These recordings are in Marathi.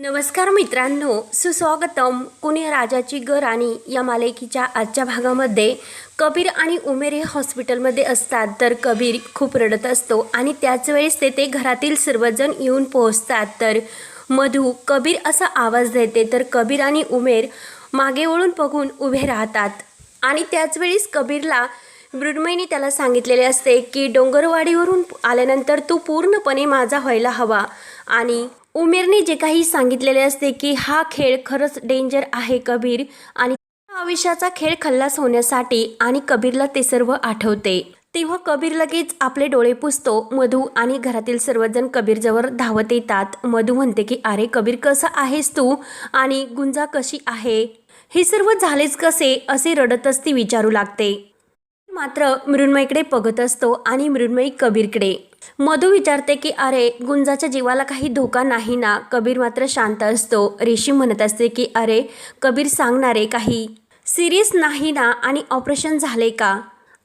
नमस्कार मित्रांनो सुस्वागतम कुणी राजाची ग राणी या मालिकेच्या आजच्या भागामध्ये कबीर आणि उमेर हे हॉस्पिटलमध्ये असतात. तर कबीर खूप रडत असतो आणि त्याच वेळेस तेथे घरातील सर्वजण येऊन पोहोचतात. तर मधू कबीर असा आवाज देते तर कबीर आणि उमेर मागे वळून बघून उभे राहतात. आणि त्याच वेळेस कबीरला मृण्मयीने त्याला सांगितलेले असते की डोंगरवाडीवरून आल्यानंतर तू पूर्णपणे माझा व्हायला हवा. आणि उमेरने जे काही सांगितलेले असते की हा खेळ खरंच डेंजर आहे कबीर आणि आयुष्याचा खेळ खल्लास होण्यासाठी आणि कबीरला ते सर्व आठवते. तेव्हा कबीर लगेच आपले डोळे पुसतो मधू आणि घरातील सर्वजण कबीरजवळ धावत येतात. मधू म्हणते की अरे कबीर कसं आहेस तू? आणि गुंजा कशी आहे? हे सर्व झालेच कसे? असे रडतच ती विचारू लागते. मात्र मृण्मयीकडे बघत असतो आणि मृण्मयी कबीरकडे. मधू विचारते की अरे गुंजाच्या जीवाला काही धोका नाही ना? कबीर मात्र शांत असतो. रेशीम म्हणत असते की अरे कबीर सांगणारे काही सिरियस नाही ना? आणि ऑपरेशन झाले का?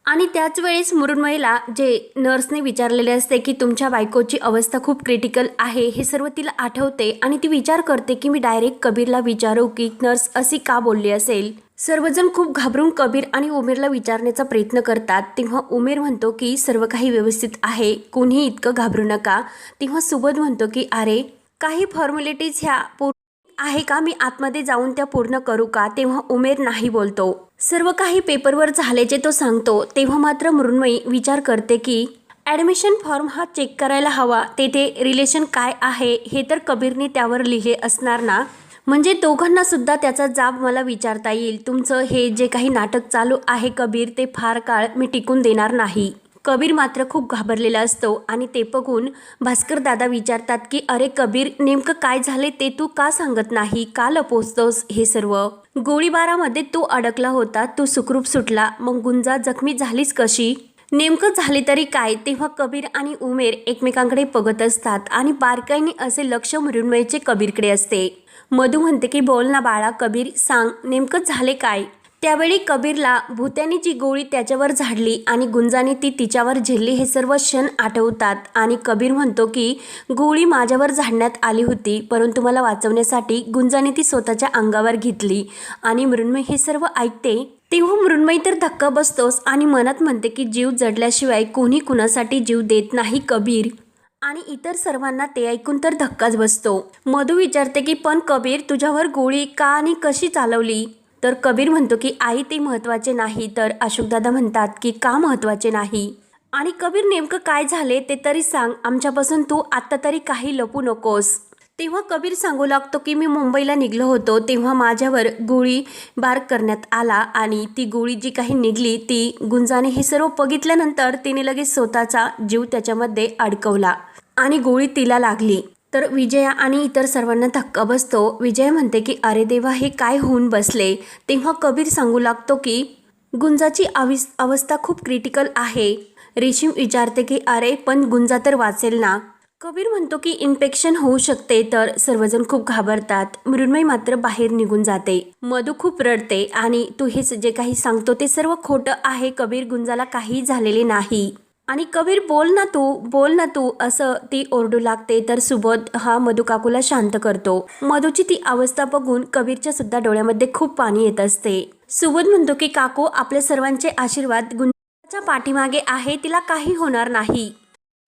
आणि त्याच वेळेस मृण्मयीला जे नर्सने विचारलेले असते की तुमच्या बायकोची अवस्था खूप क्रिटिकल आहे हे सर्व तिला आठवते आणि ती विचार करते की मी डायरेक्ट कबीरला विचारू की नर्स अशी का बोलली असेल? सर्वजण खूप घाबरून कबीर आणि उमेरला विचारण्याचा प्रयत्न करतात. तेव्हा उमेर म्हणतो की सर्व काही व्यवस्थित आहे कोणीही इतकं घाबरू नका. तेव्हा सुबोध म्हणतो की अरे काही फॉर्मॅलिटीज ह्या पूर्ण आहे का? मी आतमध्ये जाऊन त्या पूर्ण करू का? तेव्हा उमेर नाही बोलतो. सर्व काही पेपरवर झाल्याचे तो सांगतो तेव्हा मात्र मृण्मयी विचार करते की ॲडमिशन फॉर्म हा चेक करायला हवा तेथे रिलेशन काय आहे हे तर कबीरने त्यावर लिहिले असणार ना? म्हणजे दोघांना सुद्धा त्याचा जाब मला विचारता येईल. तुमचं हे जे काही नाटक चालू आहे कबीर ते फार काळ मी टिकून देणार नाही. कबीर मात्र खूप घाबरलेला असतो आणि ते बघून भास्कर दादा विचारतात की अरे कबीर नेमकं काय झाले ते तू का सांगत नाही? का लपोचतोस हे सर्व? गोळीबारामध्ये तू अडकला होता तू सुखरूप सुटला. मग गुंजा जखमी झालीस कशी? नेमकं झाले तरी काय? तेव्हा कबीर आणि उमेर एकमेकांकडे बघत असतात आणि बारकाईने असे लक्ष मृण्मयीचे कबीरकडे असते. मधू म्हणते की बोल ना बाळा कबीर सांग नेमकं झाले काय? त्यावेळी कबीरला भूत्याने जी गोळी त्याच्यावर झाडली आणि गुंजाने ती तिच्यावर झेलली हे सर्व क्षण आठवतात. आणि कबीर म्हणतो की गोळी माझ्यावर झाडण्यात आली होती परंतु मला वाचवण्यासाठी गुंजाने ती स्वतःच्या अंगावर घेतली. आणि मृण्मय हे सर्व ऐकते तेव्हा मृण्मयी तर धक्का बसतोस आणि मनात म्हणते की जीव जडल्याशिवाय कोणी कुणासाठी जीव देत नाही कबीर. आणि इतर सर्वांना ते ऐकून तर धक्काच बसतो. मधू विचारते की पण कबीर तुझ्यावर गोळी का आणि कशी चालवली? तर कबीर म्हणतो की आई ते महत्त्वाचे नाही. तर अशोकदादा म्हणतात की का महत्त्वाचे नाही? आणि कबीर नेमकं काय झाले ते तरी सांग. आमच्यापासून तू आत्ता तरी काही लपू नकोस. तेव्हा कबीर सांगू लागतो की मी मुंबईला निघलो होतो तेव्हा माझ्यावर गोळी बार करण्यात आला आणि ती गोळी जी काही निघली ती गुंजाने हे सर्व बघितल्यानंतर तिने लगेच स्वतःचा जीव त्याच्यामध्ये अडकवला आणि गोळी तिला लागली. तर विजया आणि इतर सर्वांना धक्का बसतो. विजय म्हणते की अरे देवा हे काय होऊन बसले? तेव्हा कबीर सांगू लागतो की गुंजाची आविस अवस्था खूप क्रिटिकल आहे. रेशीम विचारते की अरे पण गुंजा तर वाचेल ना? कबीर म्हणतो की इन्फेक्शन होऊ शकते तर सर्वजण खूप घाबरतात. मृण्मयी मात्र बाहेर निघून जाते. मधू खूप रडते आणि तू हेच जे काही सांगतो ते सर्व खोटं आहे. कबीर गुंजाला काही झालेले नाही. आणि कबीर बोल ना तू बोल ना तू असं ती ओरडू लागते. तर सुबोध हा मधुकाकूला शांत करतो. मधूची ती अवस्था बघून कबीरच्या सुद्धा डोळ्यामध्ये खूप पाणी येत असते. सुबोध म्हणतो की काकू आपल्या सर्वांचे आशीर्वाद गुंजाच्या पाठीमागे आहे. तिला काही होणार नाही.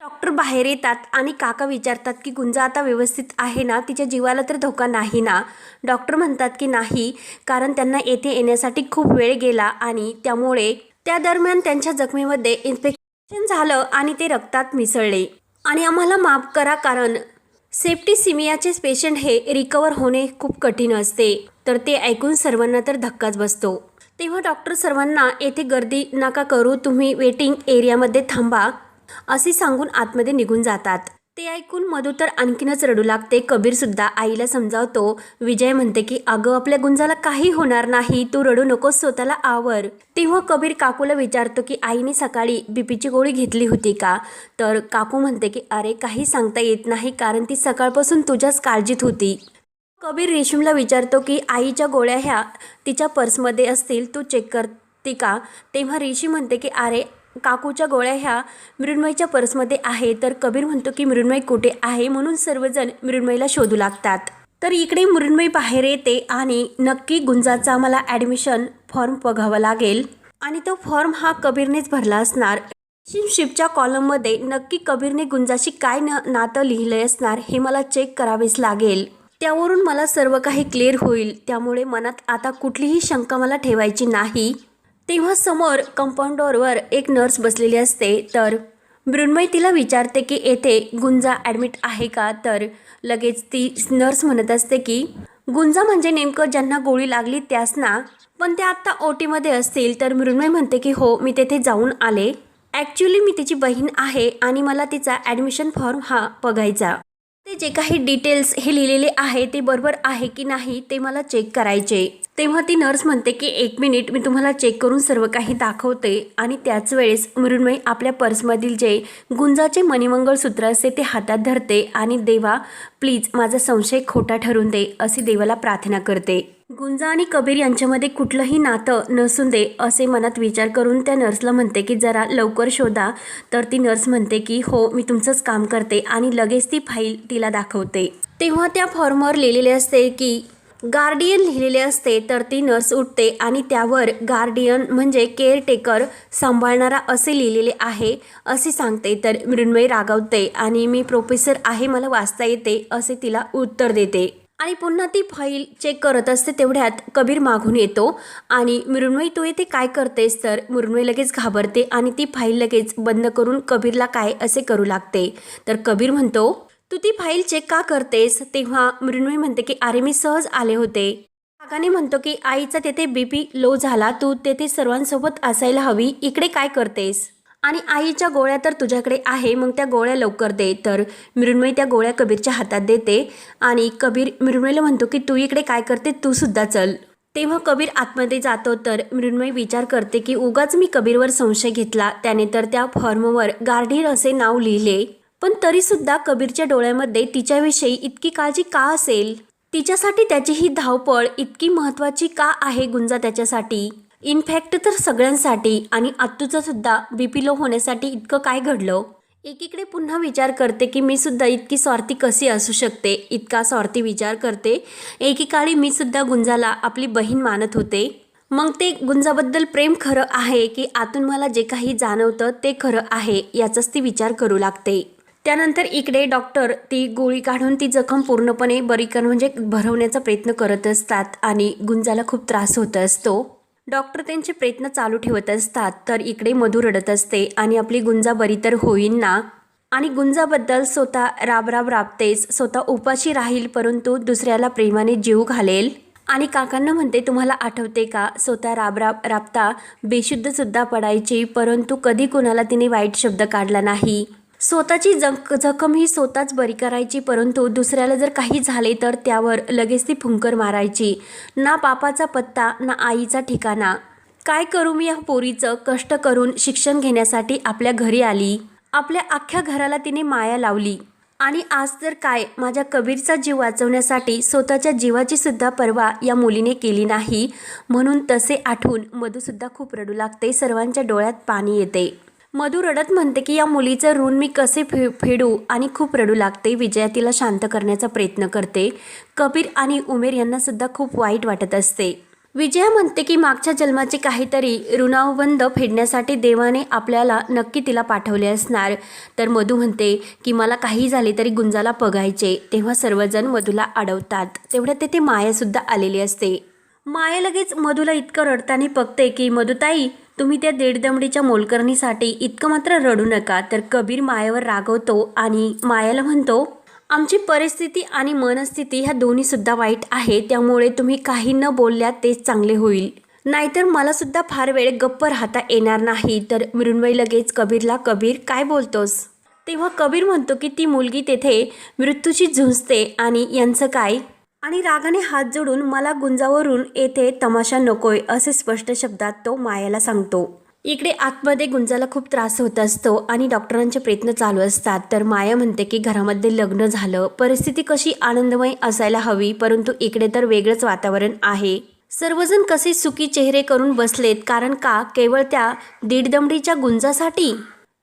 डॉक्टर बाहेर येतात आणि काका विचारतात की गुंजा आता व्यवस्थित आहे ना? तिच्या जीवाला तर धोका नाही ना? डॉक्टर म्हणतात की नाही कारण त्यांना येथे येण्यासाठी खूप वेळ गेला आणि त्यामुळे त्या दरम्यान त्यांच्या जखमेमध्ये इन्फेक्शन झालं आणि ते रक्तात मिसळले. आणि आम्हाला माफ करा कारण सेफ्टी सिमियाचे पेशंट हे रिकवर होणे खूप कठीण असते. तर ते ऐकून सर्वांना तर धक्काच बसतो. तेव्हा डॉक्टर सर्वांना येथे गर्दी नका करू तुम्ही वेटिंग एरियामध्ये थांबा असे सांगून आतमध्ये निघून जातात. ते ऐकून मधू तर आणखीनच रडू लागते. कबीरसुद्धा आईला समजावतो विजय म्हणते की अगं आपल्या गुंजाला काही होणार नाही तू रडू नकोस स्वतःला आवर तेव्हा कबीर काकूला विचारतो की आईने सकाळी बीपीची गोळी घेतली होती का? तर काकू म्हणते की अरे काही सांगता येत नाही कारण ती सकाळपासून तुझ्याच काळजीत होती. कबीर रेशीमला विचारतो की आईच्या गोळ्या ह्या तिच्या पर्समध्ये असतील तू चेक करते का? तेव्हा रेशी म्हणते की अरे काकूच्या गोळ्या ह्या मृण्मयीच्या पर्समध्ये आहे. तर कबीर म्हणतो की मृण्मय कुठे आहे म्हणून सर्वजण मृण्मयीला शोधू लागतात. तर इकडे मृण्मयी बाहेर येते आणि नक्की गुंजाचा मला ॲडमिशन फॉर्म बघावा लागेल. आणि तो फॉर्म हा कबीरनेच भरला असणार. शिपच्या कॉलममध्ये नक्की कबीरने गुंजाशी काय न नातं लिहिले असणार हे मला चेक करावेच लागेल. त्यावरून मला सर्व काही क्लिअर होईल. त्यामुळे मनात आता कुठलीही शंका मला ठेवायची नाही. तेव्हा समोर कंपाऊंडरवर एक नर्स बसलेली असते. तर मृण्मय तिला विचारते की येथे गुंजा ॲडमिट आहे का? तर लगेच ती नर्स म्हणत असते की गुंजा म्हणजे नेमकं ज्यांना गोळी लागली त्यास ना पण ते आत्ता ओ टीमध्ये असतील. तर मृण्मय म्हणते की हो मी तेथे जाऊन आले. ॲक्च्युली मी तिची बहीण आहे आणि मला तिचा ॲडमिशन फॉर्म हा बघायचा. ते जे काही डिटेल्स हे लिहिलेले आहे ते बरोबर आहे की नाही ते मला चेक करायचे. तेव्हा ती नर्स म्हणते की एक मिनिट मी तुम्हाला चेक करून सर्व काही दाखवते. आणि त्याच वेळेस मृण्मयी आपल्या पर्समधील जे गुंजाचे मणिमंगळसूत्र असते ते हातात धरते आणि देवा प्लीज माझा संशय खोटा ठरून दे असे देवाला प्रार्थना करते. गुंजा आणि कबीर यांच्यामध्ये कुठलंही नातं नसून दे असे मनात विचार करून त्या नर्सला म्हणते की जरा लवकर शोधा. तर ती नर्स म्हणते की हो मी तुमचंच काम करते आणि लगेच ती फाईल तिला दाखवते. तेव्हा त्या फॉर्मवर लिहिलेले असते की गार्डियन लिहिलेले असते तर ती नर्स उठते आणि त्यावर गार्डियन म्हणजे केअरटेकर सांभाळणारा असे लिहिलेले आहे असे सांगते. तर मृण्मयी रागावते आणि मी प्रोफेसर आहे मला वाचता येते असे तिला उत्तर देते. आणि पुन्हा ती फाईल चेक करत असते तेवढ्यात कबीर मागून येतो आणि मृण्मयी तू येते काय करतेस? तर मृण्मयी लगेच घाबरते आणि ती फाईल लगेच बंद करून कबीरला काय असे करू लागते. तर कबीर म्हणतो तू ती फाईल चेक का करतेस? तेव्हा मृण्मयी म्हणते की अरे मी सहज आले होते. काकाने म्हणतो की आईचा तेथे बीपी लो झाला. तू तेथे सर्वांसोबत असायला हवी. इकडे काय करतेस? आणि आईच्या गोळ्या तर तुझ्याकडे आहे. मग त्या गोळ्या लवकर दे. तर मृण्मयी त्या गोळ्या कबीरच्या हातात देते. आणि कबीर मृण्मयीला म्हणतो की तू इकडे काय करते? तू सुद्धा चल. तेव्हा कबीर आतमध्ये जातो. तर मृण्मयी विचार करते की उगाच मी कबीरवर संशय घेतला. त्याने तर त्या फॉर्मवर गार्डीर असे नाव लिहिले. पण तरीसुद्धा कबीरच्या डोळ्यामध्ये तिच्याविषयी इतकी काळजी का असेल? तिच्यासाठी त्याची ही धावपळ इतकी महत्त्वाची का आहे गुंजा त्याच्यासाठी? इनफॅक्ट तर सगळ्यांसाठी आणि आत्तूचं सुद्धा बीपी लो होण्यासाठी इतकं काय घडलं? एकीकडे पुन्हा विचार करते की मी सुद्धा इतकी स्वार्थी कशी असू शकते? इतका स्वार्थी विचार करते. एकीकाळी मी सुद्धा गुंजाला आपली बहीण मानत होते. मग ते गुंजाबद्दल प्रेम खरं आहे की आतून मला जे काही जाणवतं ते खरं आहे याचाच ती विचार करू लागते. त्यानंतर इकडे डॉक्टर ती गोळी काढून ती जखम पूर्णपणे बरी कर म्हणजे भरवण्याचा प्रयत्न करत असतात आणि गुंजाला खूप त्रास होत असतो. डॉक्टर त्यांचे प्रयत्न चालू ठेवत असतात तर इकडे मधू रडत असते आणि आपली गुंजा बरी तर होईन ना? आणि गुंजाबद्दल स्वतः राबराब राबतेच स्वतः उपाशी राहील परंतु दुसऱ्याला प्रेमाने जीव घालेल? आणि काकांना म्हणते तुम्हाला आठवते का? स्वतः राबराब राबता बेशुद्ध सुद्धा पडायची परंतु कधी कुणाला तिने वाईट शब्द काढला नाही? स्वतःची जख जखम ही स्वतःच बरी करायची परंतु दुसऱ्याला जर काही झाले तर त्यावर लगेच ती फुंकर मारायची. ना बापाचा पत्ता ना आईचा ठिकाणा. काय करू मी या पोरीचं? कष्ट करून शिक्षण घेण्यासाठी आपल्या घरी आली. आपल्या अख्ख्या घराला तिने माया लावली. आणि आज तर काय? माझ्या कबीरचा जीव वाचवण्यासाठी स्वतःच्या जीवाची सुद्धा पर्वा या मुलीने केली नाही. म्हणून तसे आठवून मधूसुद्धा खूप रडू लागते. सर्वांच्या डोळ्यात पाणी येते. मधू रडत म्हणते की या मुलीचं ऋण मी कसे फे फेडू आणि खूप रडू लागते. विजया तिला शांत करण्याचा प्रयत्न करते. कबीर आणि उमेर यांनासुद्धा खूप वाईट वाटत असते. विजया म्हणते की मागच्या जन्माचे काहीतरी ऋणावबंध फेडण्यासाठी देवाने आपल्याला नक्की तिला पाठवले असणार. तर मधू म्हणते की मला काही झाले तरी गुंजाला बघायचे तेव्हा सर्वजण मधूला अडवतात. तेवढ्यात तेथे मायासुद्धा आलेली असते. माया लगेच मधूला इतकं रडताना बघते की मधुताई तुम्ही त्या दीडदमडीच्या मोलकरणीसाठी इतकं मात्र रडू नका तर कबीर मायावर रागवतो आणि मायाला म्हणतो आमची परिस्थिती आणि मनस्थिती ह्या दोन्हीसुद्धा वाईट आहे त्यामुळे तुम्ही काही न बोलल्यात तेच चांगले होईल. नाहीतर मला सुद्धा फार वेळ गप्प राहता येणार नाही. तर मृण्मयी लगेच कबीरला कबीर काय बोलतोस? तेव्हा कबीर म्हणतो की ती मुलगी तेथे मृत्यूशी झुंजते आणि यांचं काय? आणि रागाने हात जोडून मला गुंजावरून येथे तमाशा नकोय असे स्पष्ट शब्दात तो मायाला सांगतो. इकडे आतमध्ये गुंजाला खूप त्रास होत असतो आणि डॉक्टरांचे प्रयत्न चालू असतात. तर माया म्हणते की घरामध्ये लग्न झालं परिस्थिती कशी आनंदमय असायला हवी परंतु इकडे तर वेगळंच वातावरण आहे. सर्वजण कसे सुखी चेहरे करून बसलेत कारण का? केवळ त्या दीडदमडीच्या गुंजासाठी?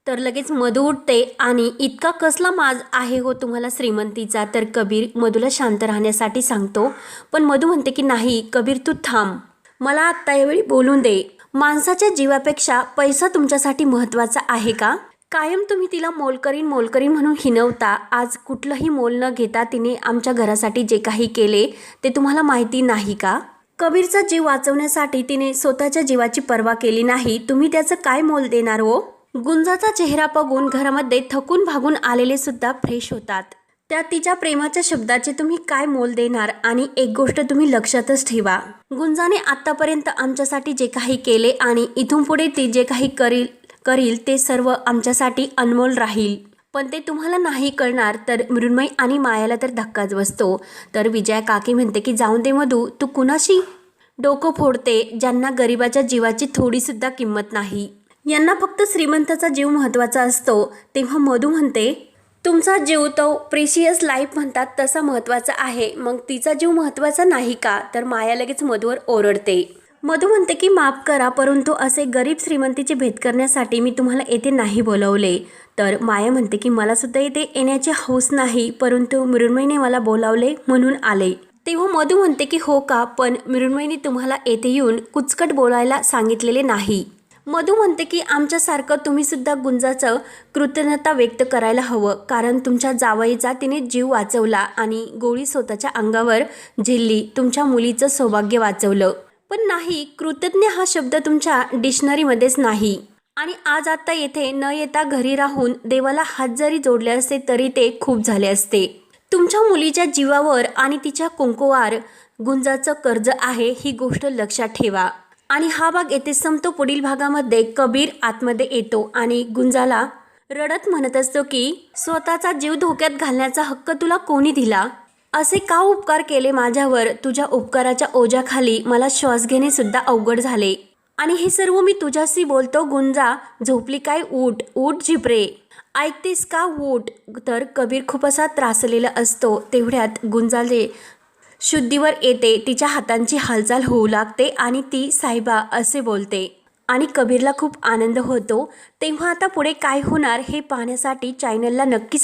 तर लगेच मधू उठते आणि इतका कसला माज आहे हो तुम्हाला श्रीमंतीचा? तर कबीर मधूला शांत राहण्यासाठी सांगतो. पण मधू म्हणते की नाही कबीर तू थांब. मला आत्ता यावेळी बोलून दे. माणसाच्या जीवापेक्षा पैसा तुमच्यासाठी महत्त्वाचा आहे का? कायम तुम्ही तिला मोलकरीन मोलकरीन म्हणून हिनवता. आज कुठलंही मोल न घेता तिने आमच्या घरासाठी जे काही केले ते तुम्हाला माहिती नाही का? कबीरचा जीव वाचवण्यासाठी तिने स्वतःच्या जीवाची पर्वा केली नाही. तुम्ही त्याचं काय मोल देणार हो? गुंजाचा चेहरा बघून घरामध्ये थकून भागून आलेले सुद्धा फ्रेश होतात. त्या तिच्या प्रेमाच्या शब्दाचे तुम्ही काय मोल देणार आणि एक गोष्ट तुम्ही लक्षातच ठेवा. गुंजाने आतापर्यंत आमच्यासाठी जे काही केले आणि इथून पुढे ती जे काही करील करील ते सर्व आमच्यासाठी अनमोल राहील. पण ते तुम्हाला नाही कळणार तर मृण्मयी आणि मायाला तर धक्काच बसतो. तर विजया काकी म्हणते की जाऊन दे मधू तू कुणाशी डोकं फोडते ज्यांना गरिबाच्या जीवाची थोडीसुद्धा किंमत नाही. यांना फक्त श्रीमंताचा जीव महत्त्वाचा असतो. तेव्हा मधू म्हणते तुमचा जीव तो प्रेशियस लाईफ म्हणतात तसा महत्त्वाचा आहे. मग तिचा जीव महत्त्वाचा नाही का? तर माया लगेच मधूवर ओरडते. मधू म्हणते की माफ करा परंतु असे गरीब श्रीमंतीची भेट करण्यासाठी मी तुम्हाला येथे नाही बोलवले. तर माया म्हणते की मलासुद्धा येथे येण्याची हौस नाही परंतु मृण्मयीने मला बोलावले म्हणून आले. तेव्हा मधू म्हणते की हो का पण मृण्मयीने तुम्हाला येथे येऊन कुचकट बोलायला सांगितलेले नाही. मधू म्हणते की आमच्यासारखं तुम्हीसुद्धा गुंजाचं कृतज्ञता व्यक्त करायला हवं कारण तुमच्या जावईचा तिने जीव वाचवला आणि गोळी स्वतःच्या अंगावर झिल्ली तुमच्या मुलीचं सौभाग्य वाचवलं. पण नाही कृतज्ञ हा शब्द तुमच्या डिक्शनरीमध्येच नाही. आणि आज आता येथे न येता घरी राहून देवाला हात जरी जोडले असते तरी ते खूप झाले असते. तुमच्या मुलीच्या जीवावर आणि तिच्या कुंकुवार गुंजाचं कर्ज आहे ही गोष्ट लक्षात ठेवा. आणि हा भाग येथे संपतो. पुढील भागामध्ये कबीर आतमध्ये येतो आणि गुंजाला रडत म्हणत असतो की स्वतःचा जीव धोक्यात घालण्याचा हक्क तुला कोणी दिला? असे का उपकार केले माझ्यावर? तुझ्या उपकाराच्या ओझ्याखाली मला श्वास घेणे सुद्धा अवघड झाले. आणि हे सर्व मी तुझ्याशी बोलतो. गुंजा झोपली काय? ऊट ऊट झिपरे. ऐकतेस का? ऊट तर कबीर खूप असा त्रासलेला असतो. तेवढ्यात गुंजाले शुद्धीवर येते तिच्या हातांची हालचाल होऊ लागते आणि ती साहेबा असे बोलते. आणि कबीरला खूप आनंद होतो. तेव्हा आता पुढे काय होणार हे पाहण्यासाठी चॅनलला नक्कीच